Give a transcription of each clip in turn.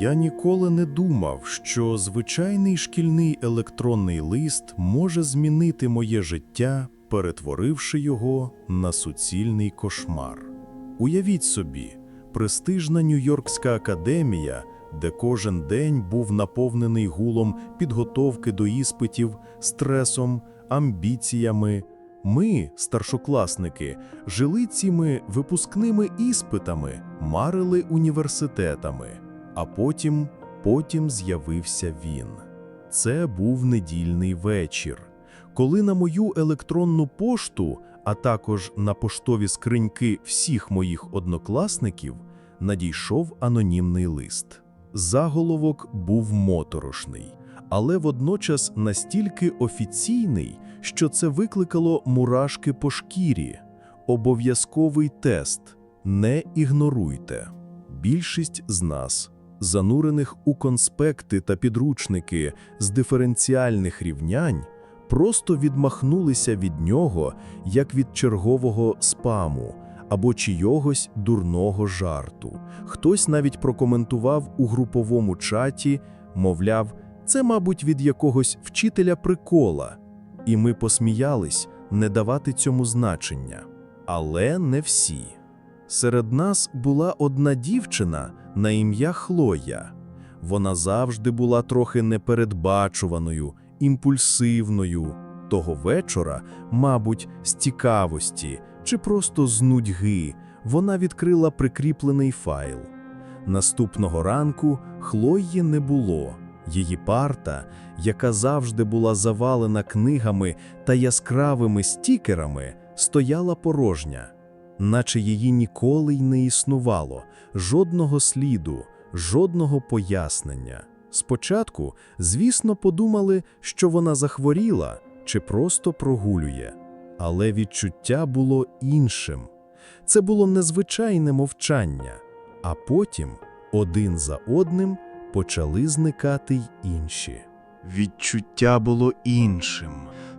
Я ніколи не думав, що звичайний шкільний електронний лист може змінити моє життя, перетворивши його на суцільний кошмар. Уявіть собі, престижна Нью-Йоркська академія, де кожен день був наповнений гулом підготовки до іспитів, стресом, амбіціями. Ми, старшокласники, жили цими випускними іспитами, марили університетами, а потім, потім з'явився він. Це був недільний вечір, коли на мою електронну пошту, а також на поштові скриньки всіх моїх однокласників, надійшов анонімний лист. Заголовок був моторошний, але водночас настільки офіційний, що це викликало мурашки по шкірі. Обов'язковий тест не ігноруйте. Більшість з нас, занурених у конспекти та підручники з диференціальних рівнянь, просто відмахнулися від нього як від чергового спаму або чийогось дурного жарту. Хтось навіть прокоментував у груповому чаті, мовляв, це, мабуть, від якогось вчителя прикола. І ми посміялись не давати цьому значення. Але не всі. Серед нас була одна дівчина на ім'я Хлоя. Вона завжди була трохи непередбачуваною, імпульсивною. Того вечора, мабуть, з цікавості чи просто з нудьги, вона відкрила прикріплений файл. Наступного ранку Хлої не було. Її парта, яка завжди була завалена книгами та яскравими стікерами, стояла порожня, наче її ніколи й не існувало, жодного сліду, жодного пояснення. Спочатку, звісно, подумали, що вона захворіла чи просто прогулює, але відчуття було іншим. Це було незвичайне мовчання, а потім, один за одним, почали зникати й інші. Відчуття було іншим.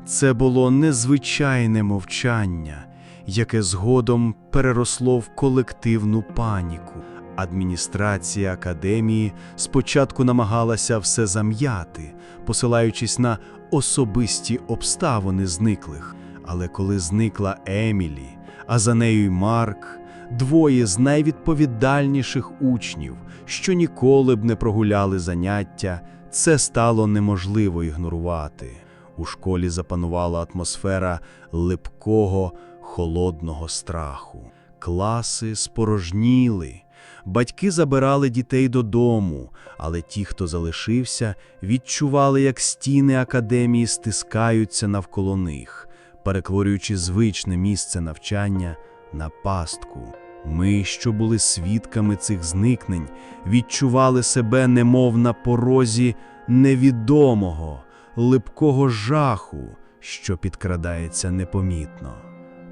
Це було незвичайне мовчання, яке згодом переросло в колективну паніку. Адміністрація академії спочатку намагалася все зам'яти, посилаючись на особисті обставини зниклих. Але коли зникла Емілі, а за нею й Марк, двоє з найвідповідальніших учнів, що ніколи б не прогуляли заняття, це стало неможливо ігнорувати. У школі запанувала атмосфера липкого, холодного страху. Класи спорожніли. Батьки забирали дітей додому, але ті, хто залишився, відчували, як стіни академії стискаються навколо них, перетворюючи звичне місце навчання на пастку. Ми, що були свідками цих зникнень, відчували себе немов на порозі невідомого, липкого жаху, що підкрадається непомітно.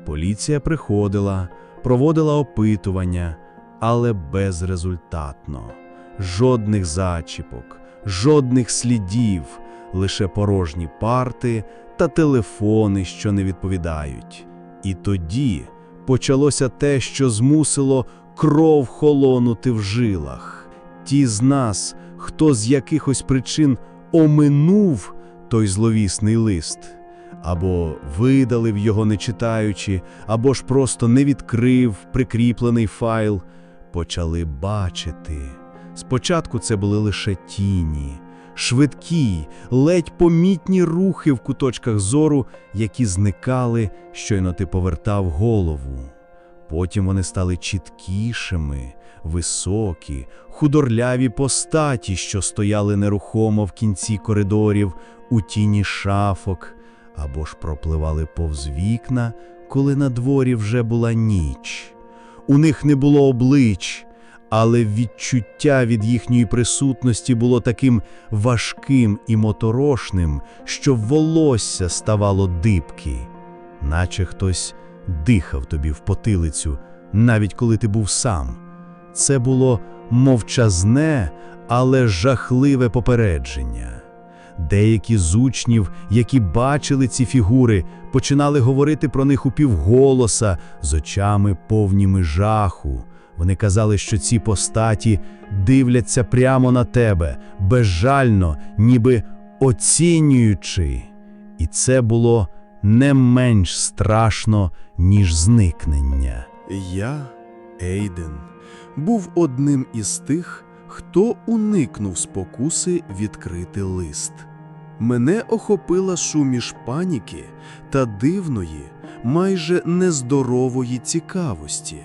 Поліція приходила, проводила опитування, але безрезультатно. Жодних зачіпок, жодних слідів, лише порожні парти та телефони, що не відповідають. І тоді почалося те, що змусило кров холонути в жилах. Ті з нас, хто з якихось причин оминув той зловісний лист, або видалив його не читаючи, або ж просто не відкрив прикріплений файл, почали бачити. Спочатку це були лише тіні, швидкі, ледь помітні рухи в куточках зору, які зникали, щойно ти повертав голову. Потім вони стали чіткішими, високі, худорляві постаті, що стояли нерухомо в кінці коридорів, у тіні шафок, або ж пропливали повз вікна, коли на дворі вже була ніч. У них не було облич, але відчуття від їхньої присутності було таким важким і моторошним, що волосся ставало дибки, наче хтось дихав тобі в потилицю, навіть коли ти був сам. Це було мовчазне, але жахливе попередження. Деякі з учнів, які бачили ці фігури, починали говорити про них упівголоса з очами повніми жаху. Вони казали, що ці постаті дивляться прямо на тебе, безжально, ніби оцінюючи. І це було не менш страшно, ніж зникнення. Я, Ейден, був одним із тих, хто уникнув спокуси відкрити лист. Мене охопила суміш паніки та дивної, майже нездорової цікавості.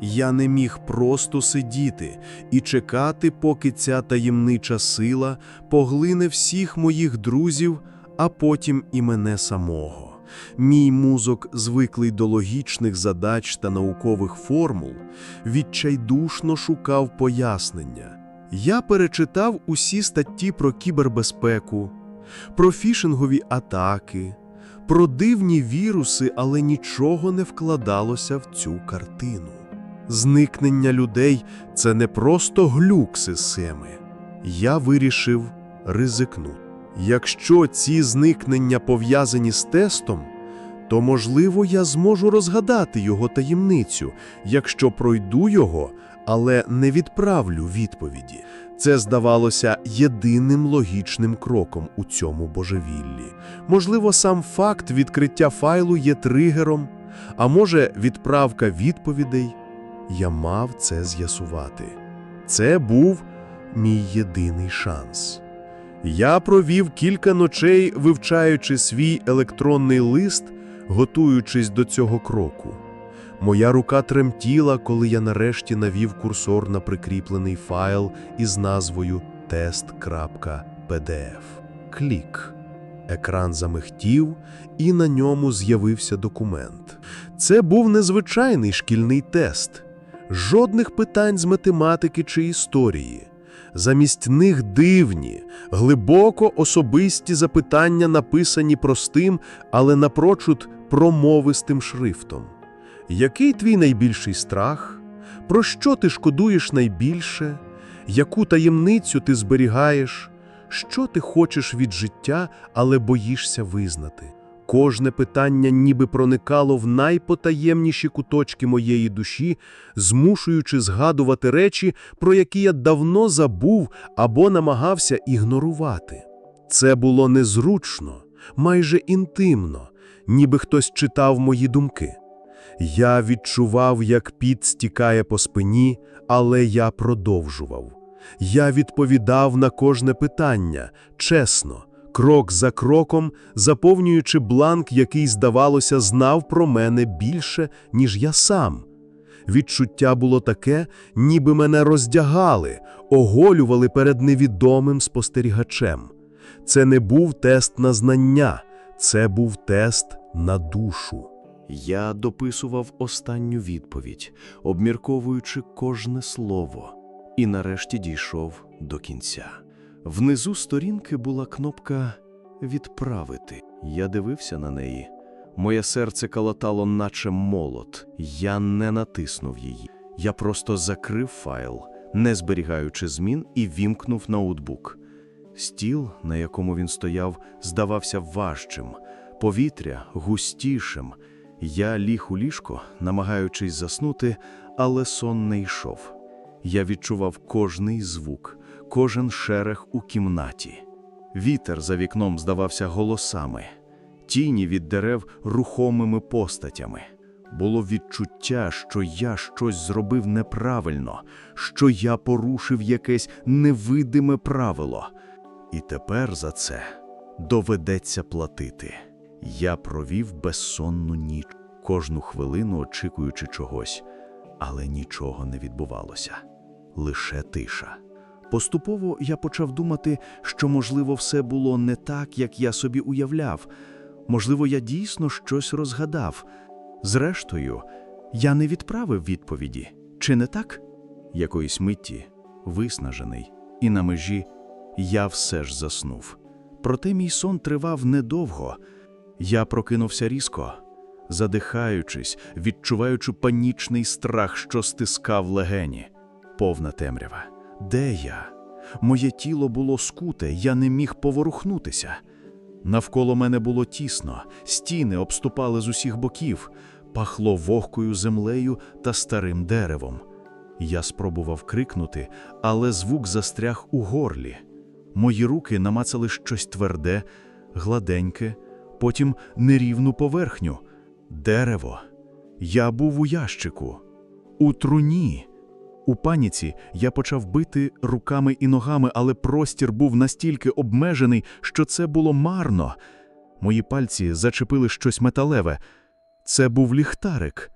Я не міг просто сидіти і чекати, поки ця таємнича сила поглине всіх моїх друзів, а потім і мене самого. Мій мозок, звиклий до логічних задач та наукових формул, відчайдушно шукав пояснення. Я перечитав усі статті про кібербезпеку, про фішингові атаки, про дивні віруси, але нічого не вкладалося в цю картину. Зникнення людей це не просто глюк системи. Я вирішив ризикнути. Якщо ці зникнення пов'язані з тестом, то, можливо, я зможу розгадати його таємницю, якщо пройду його, але не відправлю відповіді. Це здавалося єдиним логічним кроком у цьому божевіллі. Можливо, сам факт відкриття файлу є тригером, а може, відправка відповідей. Я мав це з'ясувати. Це був мій єдиний шанс. Я провів кілька ночей, вивчаючи свій електронний лист, готуючись до цього кроку. Моя рука тремтіла, коли я нарешті навів курсор на прикріплений файл із назвою test.pdf. Клік. Екран замихтів, і на ньому з'явився документ. Це був незвичайний шкільний тест. Жодних питань з математики чи історії. Замість них дивні, глибоко особисті запитання, написані простим, але напрочуд промовистим шрифтом. Який твій найбільший страх? Про що ти шкодуєш найбільше? Яку таємницю ти зберігаєш? Що ти хочеш від життя, але боїшся визнати? Кожне питання ніби проникало в найпотаємніші куточки моєї душі, змушуючи згадувати речі, про які я давно забув або намагався ігнорувати. Це було незручно, майже інтимно, ніби хтось читав мої думки. Я відчував, як піт стікає по спині, але я продовжував. Я відповідав на кожне питання, чесно, крок за кроком, заповнюючи бланк, який, здавалося, знав про мене більше, ніж я сам. Відчуття було таке, ніби мене роздягали, оголювали перед невідомим спостерігачем. Це не був тест на знання, це був тест на душу. Я дописував останню відповідь, обмірковуючи кожне слово, і нарешті дійшов до кінця. Внизу сторінки була кнопка Відправити. Я дивився на неї. Моє серце калатало, наче молот. Я не натиснув її. Я просто закрив файл, не зберігаючи змін, і вімкнув ноутбук. Стіл, на якому він стояв, здавався важчим, повітря густішим. Я ліг у ліжко, намагаючись заснути, але сон не йшов. Я відчував кожний звук, кожен шерех у кімнаті. Вітер за вікном здавався голосами, тіні від дерев рухомими постатями. Було відчуття, що я щось зробив неправильно, що я порушив якесь невидиме правило. І тепер за це доведеться платити. Я провів безсонну ніч, кожну хвилину очікуючи чогось, але нічого не відбувалося, лише тиша. Поступово я почав думати, що, можливо, все було не так, як я собі уявляв. Можливо, я дійсно щось розгадав. Зрештою, я не відправив відповіді, чи не так? Якоїсь митті, виснажений, і на межі я все ж заснув. Проте мій сон тривав недовго. Я прокинувся різко, задихаючись, відчуваючи панічний страх, що стискав легені. Повна темрява. Де я? Моє тіло було скуте, я не міг поворухнутися. Навколо мене було тісно, стіни обступали з усіх боків, пахло вогкою землею та старим деревом. Я спробував крикнути, але звук застряг у горлі. Мої руки намацали щось тверде, гладеньке, потім нерівну поверхню дерево. Я був у ящику, у труні. У паніці я почав бити руками і ногами, але простір був настільки обмежений, що це було марно. Мої пальці зачепили щось металеве. Це був ліхтарик.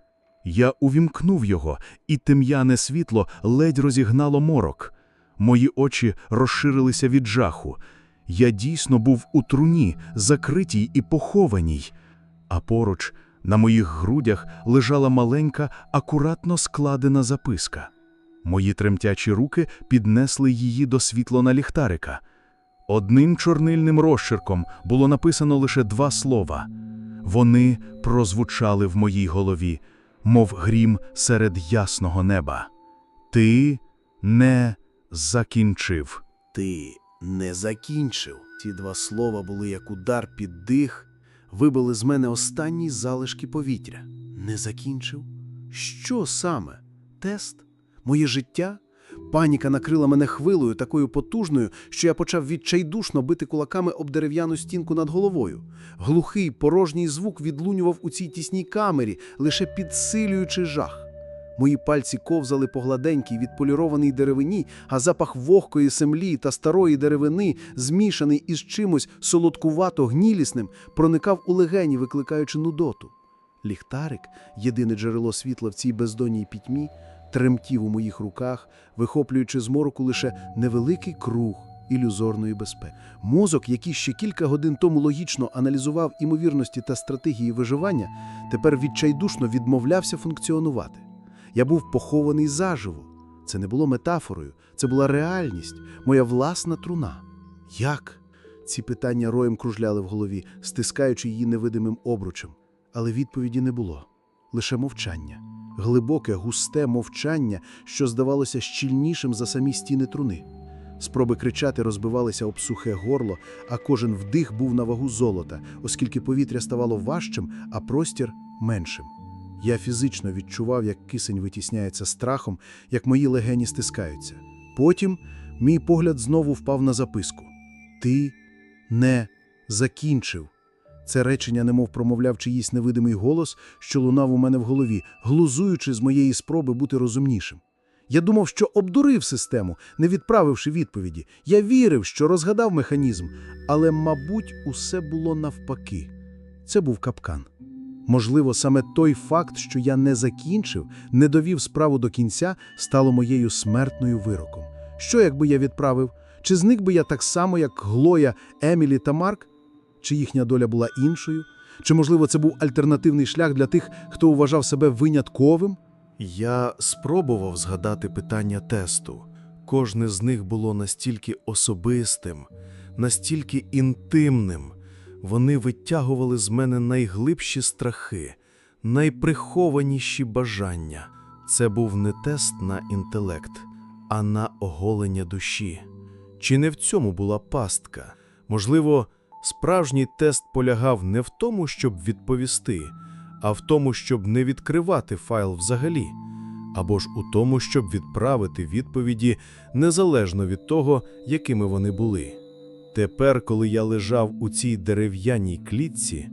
Я увімкнув його, і тем'яне світло ледь розігнало морок. Мої очі розширилися від жаху. Я дійсно був у труні, закритій і похованій. А поруч, на моїх грудях, лежала маленька, акуратно складена записка. Мої тремтячі руки піднесли її до світлона ліхтарика. Одним чорнильним розчерком було написано лише два слова. Вони прозвучали в моїй голові, мов грім серед ясного неба. Ти не закінчив. Ти не закінчив. Ті два слова були як удар під дих, вибили з мене останні залишки повітря. Не закінчив? Що саме? Тест? Моє життя? Паніка накрила мене хвилою такою потужною, що я почав відчайдушно бити кулаками об дерев'яну стінку над головою. Глухий порожній звук відлунював у цій тісній камері, лише підсилюючи жах. Мої пальці ковзали по гладенькій відполірованій деревині, а запах вогкої землі та старої деревини, змішаний із чимось солодкувато гнілісним, проникав у легені, викликаючи нудоту. Ліхтарик, єдине джерело світла в цій бездонній пітьмі, тремтів у моїх руках, вихоплюючи з мороку лише невеликий круг ілюзорної безпеки. Мозок, який ще кілька годин тому логічно аналізував імовірності та стратегії виживання, тепер відчайдушно відмовлявся функціонувати. Я був похований заживо. Це не було метафорою, це була реальність, моя власна труна. Як? Ці питання роєм кружляли в голові, стискаючи її невидимим обручем. Але відповіді не було. Лише мовчання. Глибоке, густе мовчання, що здавалося щільнішим за самі стіни труни. Спроби кричати розбивалися об сухе горло, а кожен вдих був на вагу золота, оскільки повітря ставало важчим, а простір меншим. Я фізично відчував, як кисень витісняється страхом, як мої легені стискаються. Потім мій погляд знову впав на записку: Ти не закінчив. Це речення немов промовляв чиїсь невидимий голос, що лунав у мене в голові, глузуючи з моєї спроби бути розумнішим. Я думав, що обдурив систему, не відправивши відповіді. Я вірив, що розгадав механізм, але, мабуть, усе було навпаки. Це був капкан. Можливо, саме той факт, що я не закінчив, не довів справу до кінця, стало моєю смертною вироком. Що, якби я відправив? Чи зник би я так само, як Глоя, Емілі та Марк? Чи їхня доля була іншою? Чи, можливо, це був альтернативний шлях для тих, хто вважав себе винятковим? Я спробував згадати питання тесту. Кожне з них було настільки особистим, настільки інтимним. Вони витягували з мене найглибші страхи, найприхованіші бажання. Це був не тест на інтелект, а на оголення душі. Чи не в цьому була пастка? Можливо, справжній тест полягав не в тому, щоб відповісти, а в тому, щоб не відкривати файл взагалі, або ж у тому, щоб відправити відповіді незалежно від того, якими вони були. Тепер, коли я лежав у цій дерев'яній клітці,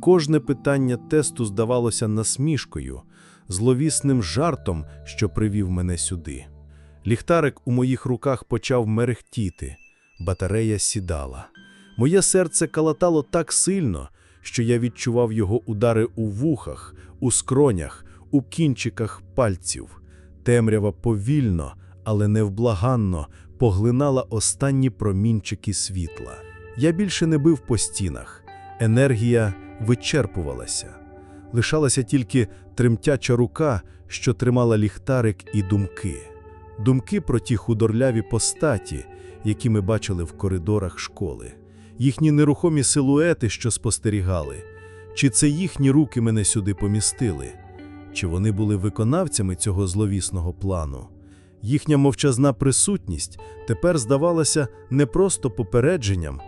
кожне питання тесту здавалося насмішкою, зловісним жартом, що привів мене сюди. Ліхтарик у моїх руках почав мерехтіти, батарея сідала. Моє серце калатало так сильно, що я відчував його удари у вухах, у скронях, у кінчиках пальців. Темрява повільно, але невблаганно поглинала останні промінчики світла. Я більше не бив по стінах. Енергія вичерпувалася. Лишалася тільки тремтяча рука, що тримала ліхтарик і думки. Думки про ті худорляві постаті, які ми бачили в коридорах школи, їхні нерухомі силуети, що спостерігали. Чи це їхні руки мене сюди помістили? Чи вони були виконавцями цього зловісного плану? Їхня мовчазна присутність тепер здавалася не просто попередженням,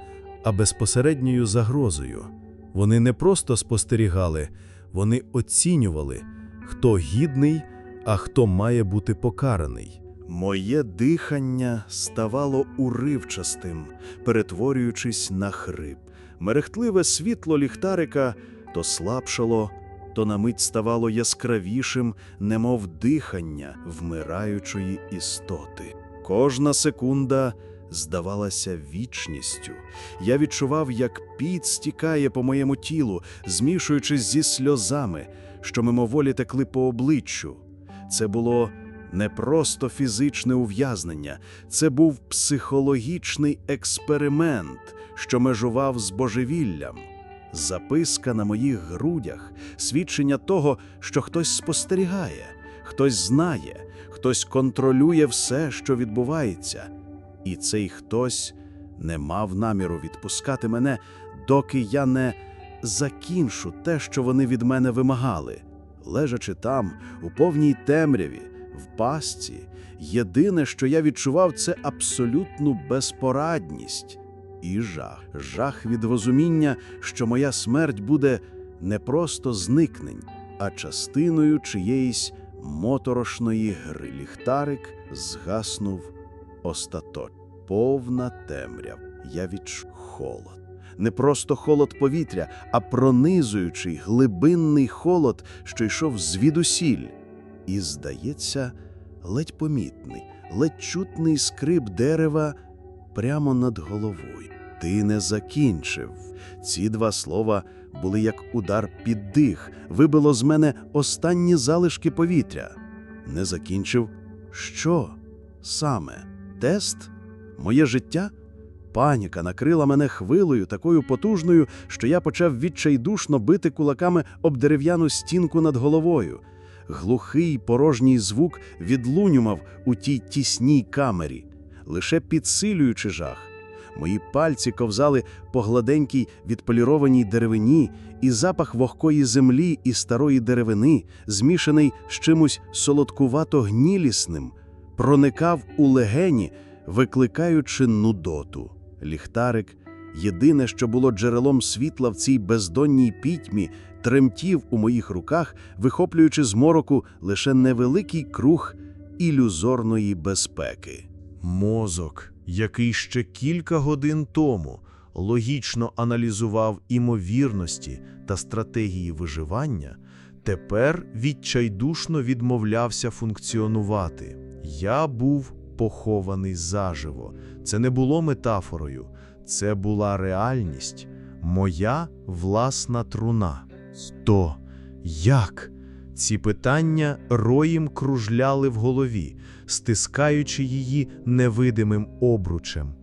а безпосередньою загрозою. Вони не просто спостерігали, вони оцінювали, хто гідний, а хто має бути покараний. Моє дихання ставало уривчастим, перетворюючись на хрип. Мерехтливе світло ліхтарика то слабшало, то на мить ставало яскравішим, немов дихання вмираючої істоти. Кожна секунда здавалася вічністю. Я відчував, як піт стікає по моєму тілу, змішуючись зі сльозами, що мимоволі текли по обличчю. Це було не просто фізичне ув'язнення, це був психологічний експеримент, що межував з божевіллям. Записка на моїх грудях, свідчення того, що хтось спостерігає, хтось знає, хтось контролює все, що відбувається. І цей хтось не мав наміру відпускати мене, доки я не закінчу те, що вони від мене вимагали. Лежачи там, у повній темряві, в пастці, єдине, що я відчував, це абсолютну безпорадність і жах. Жах від розуміння, що моя смерть буде не просто зникнень, а частиною чиєїсь моторошної гри. Ліхтарик згаснув остаточно. Повна темряв. Я відчув холод. Не просто холод повітря, а пронизуючий глибинний холод, що йшов звідусіль. І, здається, ледь помітний, ледь чутний скрип дерева прямо над головою. Ти не закінчив. Ці два слова були як удар під дих, вибило з мене останні залишки повітря. Не закінчив що? Саме тест? Моє життя? Паніка накрила мене хвилою такою потужною, що я почав відчайдушно бити кулаками об дерев'яну стінку над головою. Глухий порожній звук відлунював у тій тісній камері, лише підсилюючи жах. Мої пальці ковзали по гладенькій відполірованій деревині, і запах вогкої землі і старої деревини, змішаний з чимось солодкувато-гнілісним, проникав у легені, викликаючи нудоту. Ліхтарик, єдине, що було джерелом світла в цій бездонній пітьмі, тремтів у моїх руках, вихоплюючи з мороку лише невеликий круг ілюзорної безпеки. Мозок, який ще кілька годин тому логічно аналізував імовірності та стратегії виживання, тепер відчайдушно відмовлявся функціонувати. Я був похований заживо. Це не було метафорою, це була реальність, моя власна труна. То як? Ці питання роєм кружляли в голові, стискаючи її невидимим обручем.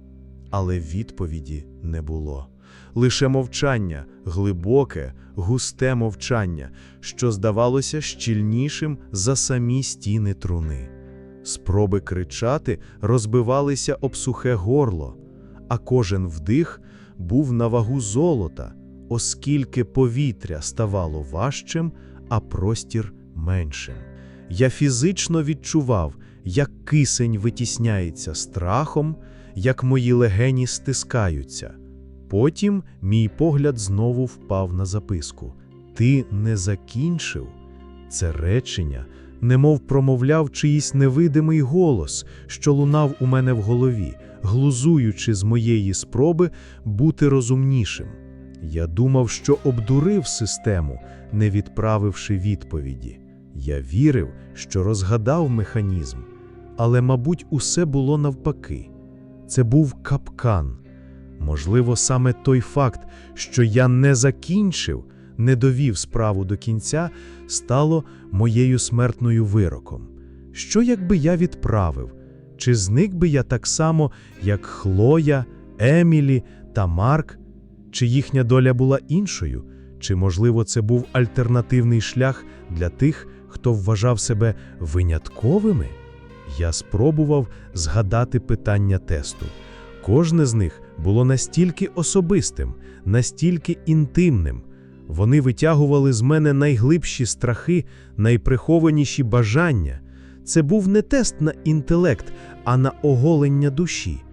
Але відповіді не було. Лише мовчання, глибоке, густе мовчання, що здавалося щільнішим за самі стіни труни. Спроби кричати розбивалися об сухе горло, а кожен вдих був на вагу золота, оскільки повітря ставало важчим, а простір меншим. Я фізично відчував, як кисень витісняється страхом, як мої легені стискаються. Потім мій погляд знову впав на записку. Ти не закінчив? Це речення, немов промовляв чиїсь невидимий голос, що лунав у мене в голові, глузуючи з моєї спроби бути розумнішим. Я думав, що обдурив систему, не відправивши відповіді. Я вірив, що розгадав механізм, але, мабуть, усе було навпаки. Це був капкан. Можливо, саме той факт, що я не закінчив, не довів справу до кінця, стало моєю смертною вироком. Що якби я відправив? Чи зник би я так само, як Хлоя, Емілі та Марк? Чи їхня доля була іншою? Чи, можливо, це був альтернативний шлях для тих, хто вважав себе винятковими? Я спробував згадати питання тесту. Кожне з них було настільки особистим, настільки інтимним. Вони витягували з мене найглибші страхи, найприхованіші бажання. Це був не тест на інтелект, а на оголення душі.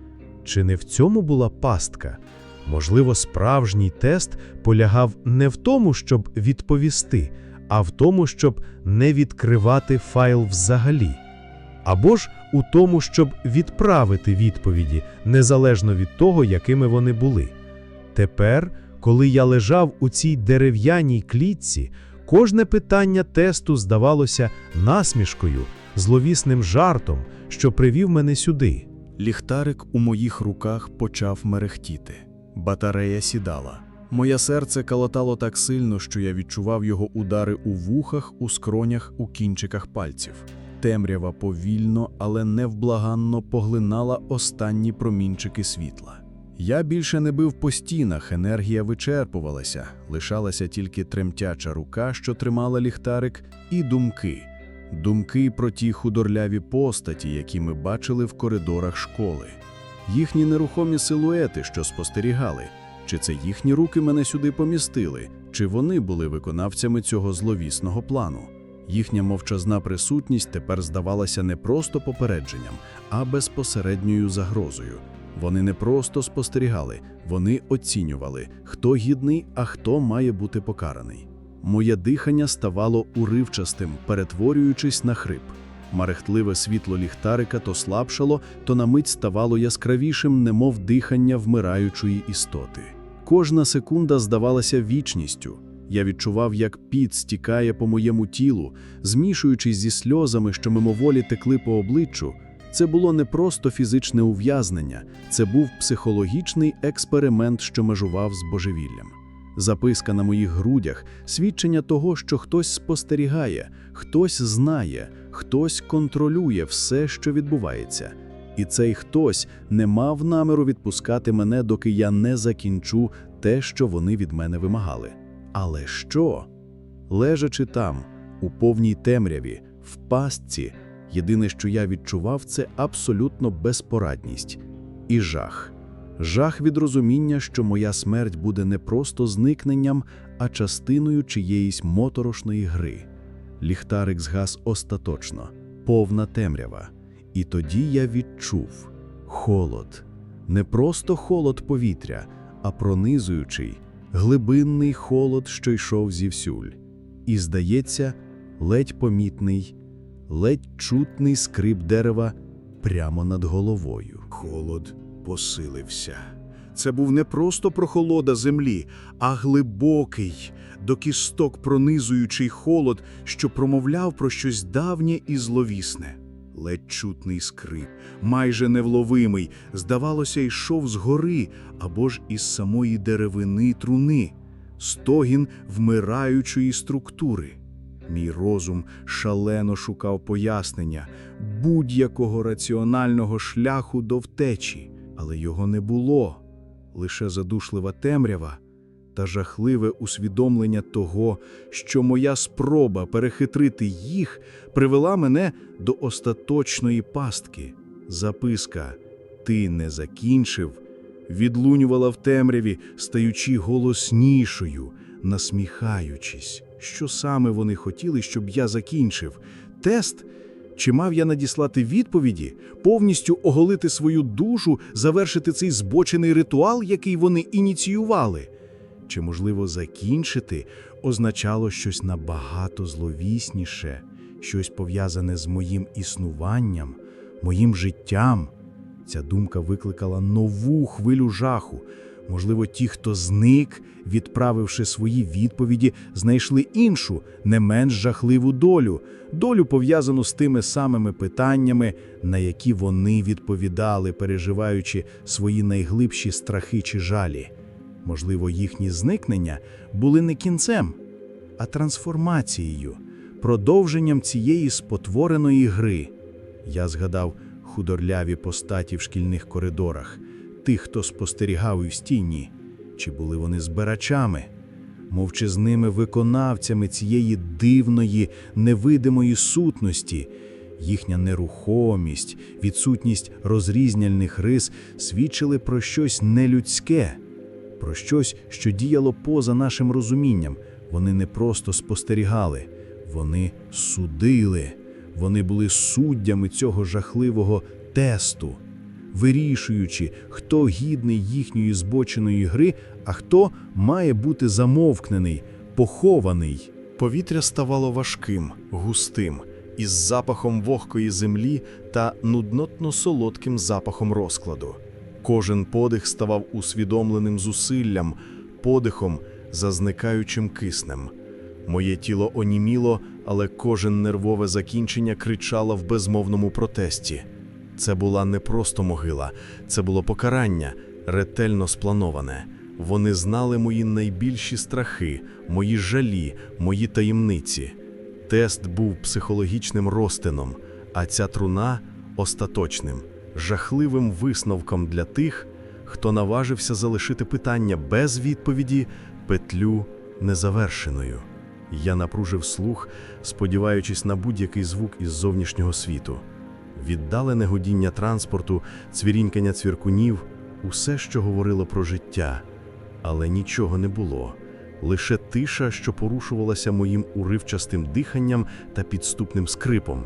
Чи не в цьому була пастка? Можливо, справжній тест полягав не в тому, щоб відповісти, а в тому, щоб не відкривати файл взагалі. Або ж у тому, щоб відправити відповіді, незалежно від того, якими вони були. Тепер, коли я лежав у цій дерев'яній клітці, кожне питання тесту здавалося насмішкою, зловісним жартом, що привів мене сюди. Ліхтарик у моїх руках почав мерехтіти. Батарея сідала. Моє серце калатало так сильно, що я відчував його удари у вухах, у скронях, у кінчиках пальців. Темрява повільно, але невблаганно поглинала останні промінчики світла. Я більше не бив по стінах, енергія вичерпувалася, лишалася тільки тремтяча рука, що тримала ліхтарик, і думки. Думки про ті худорляві постаті, які ми бачили в коридорах школи. Їхні нерухомі силуети, що спостерігали. Чи це їхні руки мене сюди помістили, чи вони були виконавцями цього зловісного плану? Їхня мовчазна присутність тепер здавалася не просто попередженням, а безпосередньою загрозою. Вони не просто спостерігали, вони оцінювали, хто гідний, а хто має бути покараний. Моє дихання ставало уривчастим, перетворюючись на хрип. Марехтливе світло ліхтарика то слабшало, то на мить ставало яскравішим, немов дихання вмираючої істоти. Кожна секунда здавалася вічністю. Я відчував, як піт стікає по моєму тілу, змішуючись зі сльозами, що мимоволі текли по обличчю. Це було не просто фізичне ув'язнення, це був психологічний експеримент, що межував з божевіллям. Записка на моїх грудях свідчення того, що хтось спостерігає, хтось знає, хтось контролює все, що відбувається. І цей хтось не мав наміру відпускати мене, доки я не закінчу те, що вони від мене вимагали. Але що? Лежачи там, у повній темряві, в пастці, єдине, що я відчував, це абсолютно безпорадність і жах. Жах від розуміння, що моя смерть буде не просто зникненням, а частиною чиєїсь моторошної гри. Ліхтарик згас остаточно, повна темрява. І тоді я відчув холод. Не просто холод повітря, а пронизуючий, глибинний холод, що йшов зівсюль. І, здається, ледь помітний, ледь чутний скрип дерева прямо над головою. Холод посилився. Це був не просто прохолода землі, а глибокий, до кісток пронизуючий холод, що промовляв про щось давнє і зловісне. Ледь чутний скрип, майже невловимий, здавалося, йшов згори або ж із самої деревини труни, стогін вмираючої структури. Мій розум шалено шукав пояснення будь-якого раціонального шляху до втечі, але його не було, лише задушлива темрява та жахливе усвідомлення того, що моя спроба перехитрити їх привела мене до остаточної пастки. Записка Ти не закінчив відлунювала в темряві, стаючи голоснішою, насміхаючись. Що саме вони хотіли, щоб я закінчив? Тест? Чи мав я надіслати відповіді, повністю оголити свою душу, завершити цей збочений ритуал, який вони ініціювали? Чи, можливо, закінчити означало щось набагато зловісніше, щось пов'язане з моїм існуванням, моїм життям? Ця думка викликала нову хвилю жаху. Можливо, ті, хто зник, відправивши свої відповіді, знайшли іншу, не менш жахливу долю, долю пов'язану з тими самими питаннями, на які вони відповідали, переживаючи свої найглибші страхи чи жалі. Можливо, їхні зникнення були не кінцем, а трансформацією, продовженням цієї спотвореної гри. Я згадав худорляві постаті в шкільних коридорах, тих, хто спостерігав в стіні, чи були вони збирачами, мовчазними виконавцями цієї дивної, невидимої сутності. Їхня нерухомість, відсутність розрізняльних рис свідчили про щось нелюдське, про щось, що діяло поза нашим розумінням. Вони не просто спостерігали, вони судили, вони були суддями цього жахливого тесту, вирішуючи, хто гідний їхньої збоченої гри, а хто має бути замовкнений, похований. Повітря ставало важким, густим, із запахом вогкої землі та нуднотно-солодким запахом розкладу. Кожен подих ставав усвідомленим зусиллям, подихом за зникаючим киснем. Моє тіло оніміло, але кожен нервове закінчення кричало в безмовному протесті. Це була не просто могила, це було покарання, ретельно сплановане. Вони знали мої найбільші страхи, мої жалі, мої таємниці. Тест був психологічним розтином, а ця труна остаточним, жахливим висновком для тих, хто наважився залишити питання без відповіді, петлю незавершеною. Я напружив слух, сподіваючись на будь-який звук із зовнішнього світу. Віддалене гудіння транспорту, цвірінькання цвіркунів усе, що говорило про життя. Але нічого не було. Лише тиша, що порушувалася моїм уривчастим диханням та підступним скрипом.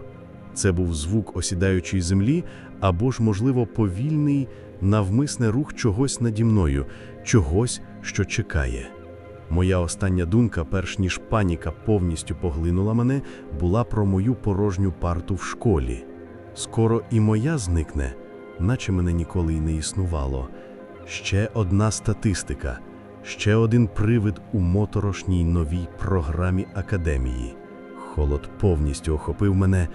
Це був звук осідаючої землі або ж, можливо, повільний, навмисне рух чогось наді мною, чогось, що чекає. Моя остання думка, перш ніж паніка повністю поглинула мене, була про мою порожню парту в школі. Скоро і моя зникне, наче мене ніколи й не існувало. Ще одна статистика, ще один привид у моторошній новій програмі академії. Холод повністю охопив мене,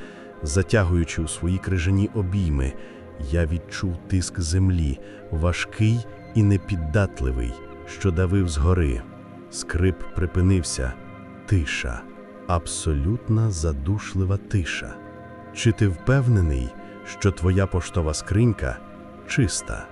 затягуючи у свої крижані обійми. Я відчув тиск землі, важкий і непіддатливий, що давив згори. Скрип припинився. Тиша, абсолютна задушлива тиша. Чи ти впевнений, що твоя поштова скринька чиста?